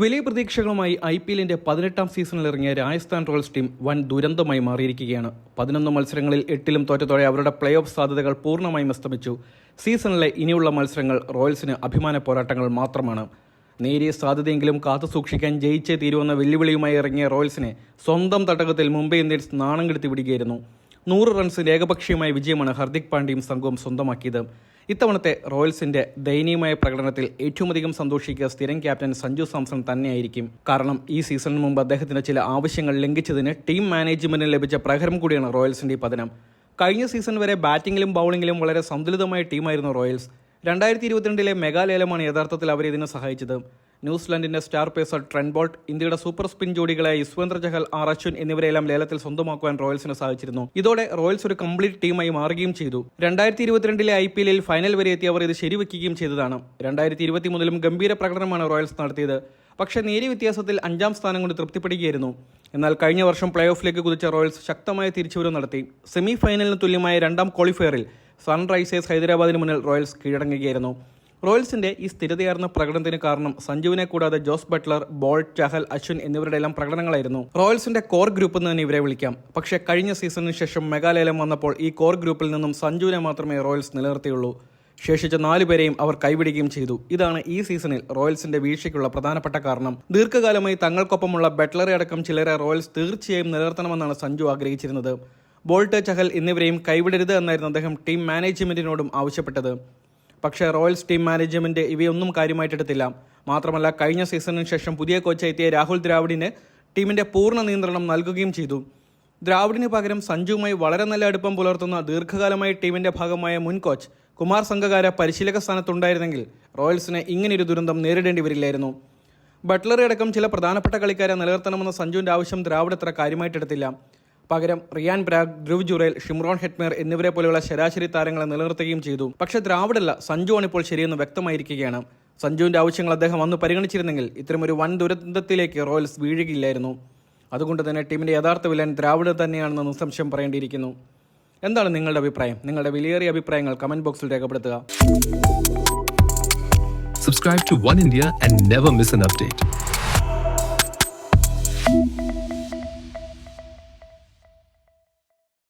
വലിയ പ്രതീക്ഷകളുമായി I P എല്ലിന്റെ പതിനെട്ടാം സീസണിൽ ഇറങ്ങിയ രാജസ്ഥാൻ റോയൽസ് ടീം വൻ ദുരന്തമായി മാറിയിരിക്കുകയാണ്. പതിനൊന്ന് മത്സരങ്ങളിൽ എട്ടിലും തോറ്റത്തോടെ അവരുടെ പ്ലേ ഓഫ് സാധ്യതകൾ പൂർണമായും അസ്തമിച്ചു. സീസണിലെ ഇനിയുള്ള മത്സരങ്ങൾ റോയൽസിന് അഭിമാന പോരാട്ടങ്ങൾ മാത്രമാണ്. നേരിയ സാധ്യതയെങ്കിലും കാത്തു സൂക്ഷിക്കാൻ ജയിച്ചേ തീരുവെന്ന വെല്ലുവിളിയുമായി ഇറങ്ങിയ റോയൽസിനെ സ്വന്തം തട്ടകത്തിൽ മുംബൈ ഇന്ത്യൻസ് നാണം കെടുത്തി വിടുകയായിരുന്നു നൂറ് റൺസ് ഏകപക്ഷീയമായ വിജയമാണ് ഹർദിക് പാണ്ഡ്യയും സംഘവും സ്വന്തമാക്കിയത്. ഇത്തവണത്തെ റോയൽസിന്റെ ദയനീയമായ പ്രകടനത്തിൽ ഏറ്റവും അധികം സന്തോഷിക്കുക സ്ഥിരം ക്യാപ്റ്റൻ സഞ്ജു സാംസൺ തന്നെയായിരിക്കും. കാരണം ഈ സീസണിന് മുമ്പ് അദ്ദേഹത്തിന്റെ ചില ആവശ്യങ്ങൾ ലംഘിച്ചതിന് ടീം മാനേജ്മെന്റിന് ലഭിച്ച പ്രഹരം കൂടിയാണ് റോയൽസിന്റെ ഈ പതനം. കഴിഞ്ഞ സീസൺ വരെ ബാറ്റിംഗിലും ബൗളിംഗിലും വളരെ സന്തുലിതമായ ടീമായിരുന്നു റോയൽസ്. രണ്ടായിരത്തി ഇരുപത്തിരണ്ടിലെ മെഗാലേലമാണ് യഥാർത്ഥത്തിൽ അവരെ ഇതിന് സഹായിച്ചത്. ന്യൂസിലാൻഡിന്റെ സ്റ്റാർ പേസർ ട്രെൻഡ് ബോൾട്ട് ഇന്ത്യയുടെ സൂപ്പർ സ്പിൻ ജോഡികളായ യുസ്വേന്ദ്ര ചഹൽ ആർ അശ്വിൻ എന്നിവരെല്ലാം ലേലത്തിൽ സ്വന്തമാക്കുവാൻ റോയൽസിന് സാധിച്ചിരുന്നു. ഇതോടെ റോയൽസ് ഒരു കംപ്ലീറ്റ് ടീമായി മാറുകയും ചെയ്തു. രണ്ടായിരത്തി ഇരുപത്തിരണ്ടിലെ ഐ പി എല്ലിൽ ഫൈനൽ വരെ എത്തി അവർ ഇത് ശരിവെക്കുകയും ചെയ്തതാണ്. രണ്ടായിരത്തി ഇരുപത്തി മൂന്നിലും ഗംഭീര പ്രകടനമാണ് റോയൽസ് നടത്തിയത്. പക്ഷേ നേരിയ വ്യത്യാസത്തിൽ അഞ്ചാം സ്ഥാനം കൊണ്ട് തൃപ്തിപ്പെടുകയായിരുന്നു. എന്നാൽ കഴിഞ്ഞ വർഷം പ്ലേ ഓഫിലേക്ക് കുതിച്ച റോയൽസ് ശക്തമായ തിരിച്ചുവരവ് നടത്തി. സെമി ഫൈനലിന് തുല്യമായ രണ്ടാം ക്വാളിഫയറിൽ സൺറൈസേഴ്സ് ഹൈദരാബാദിന് മുന്നിൽ റോയൽസ് കീഴടങ്ങുകയായിരുന്നു. റോയൽസിന്റെ ഈ സ്ഥിരതയാർന്ന പ്രകടനത്തിന് കാരണം സഞ്ജുവിനെ കൂടാതെ Jos Buttler Boult Chahal Ashwin എന്നിവരുടെ എല്ലാം പ്രകടനങ്ങളായിരുന്നു. റോയൽസിന്റെ കോർ ഗ്രൂപ്പ് എന്ന് തന്നെ ഇവരെ വിളിക്കാം. പക്ഷേ കഴിഞ്ഞ സീസണിന് ശേഷം മെഗാലയലം വന്നപ്പോൾ ഈ കോർ ഗ്രൂപ്പിൽ നിന്നും സഞ്ജുവിനെ മാത്രമേ റോയൽസ് നിലനിർത്തിയുള്ളൂ. ശേഷിച്ച നാലുപേരെയും അവർ കൈവിടുകയും ചെയ്തു. ഇതാണ് ഈ സീസണിൽ റോയൽസിന്റെ വീഴ്ചയ്ക്കുള്ള പ്രധാനപ്പെട്ട കാരണം. ദീർഘകാലമായി തങ്ങൾക്കൊപ്പമുള്ള ബട്ട്ലറെ അടക്കം ചിലരെ റോയൽസ് തീർച്ചയായും നിലനിർത്തണമെന്നാണ് സഞ്ജു ആഗ്രഹിച്ചിരുന്നത്. ബോൾട്ട് ചഹൽ എന്നിവരെയും കൈവിടരുത് എന്നായിരുന്നു അദ്ദേഹം ടീം മാനേജ്മെന്റിനോടും ആവശ്യപ്പെട്ടത്. പക്ഷേ റോയൽസ് ടീം മാനേജ്മെന്റ് ഇവയൊന്നും കാര്യമായിട്ടെടുത്തില്ല മാത്രമല്ല കഴിഞ്ഞ സീസണിന് ശേഷം പുതിയ കോച്ചായി എത്തിയ രാഹുൽ ദ്രാവിഡിന് ടീമിന്റെ പൂർണ നിയന്ത്രണം നൽകുകയും ചെയ്തു. ദ്രാവിഡിന് പകരം സഞ്ജുവുമായി വളരെ നല്ല അടുപ്പം പുലർത്തുന്ന ദീർഘകാലമായി ടീമിന്റെ ഭാഗമായ മുൻ കോച്ച് കുമാർ സംഘകാര പരിശീലക സ്ഥാനത്തുണ്ടായിരുന്നെങ്കിൽ റോയൽസിന് ഇങ്ങനെയൊരു ദുരന്തം നേരിടേണ്ടി വരില്ലായിരുന്നു. ബട്ട്ലറി അടക്കം ചില പ്രധാനപ്പെട്ട കളിക്കാരെ നിലനിർത്തണമെന്ന സഞ്ജുവിന്റെ ആവശ്യം ദ്രാവിഡ് അത്ര കാര്യമായിട്ടെടുത്തില്ല പകരം റിയാൻ ബ്രാഗ് ധ്രുവ് ജുറേൽ ഷിമ്രോൺ ഹെറ്റ്മേർ എന്നിവരെ പോലെയുള്ള ശരാശരി താരങ്ങളെ നിലനിർത്തുകയും ചെയ്തു. പക്ഷേ ദ്രാവിഡല്ല സഞ്ജുവാണ് ഇപ്പോൾ ശരിയെന്ന് വ്യക്തമായിരിക്കുകയാണ്. സഞ്ജുവിന്റെ ആവശ്യങ്ങൾ അദ്ദേഹം അന്ന് പരിഗണിച്ചിരുന്നെങ്കിൽ ഇത്തരമൊരു വൻ ദുരന്തത്തിലേക്ക് റോയൽസ് വീഴുകയില്ലായിരുന്നു. അതുകൊണ്ട് തന്നെ ടീമിന്റെ യഥാർത്ഥ വിലൻ ദ്രാവിഡ് തന്നെയാണെന്ന് നിസ്സംശയം പറയേണ്ടിയിരിക്കുന്നു. എന്താണ് നിങ്ങളുടെ അഭിപ്രായം? നിങ്ങളുടെ വിലയേറിയ അഭിപ്രായങ്ങൾ കമന്റ് ബോക്സിൽ രേഖപ്പെടുത്തുക. Subscribe to One India and never miss an update.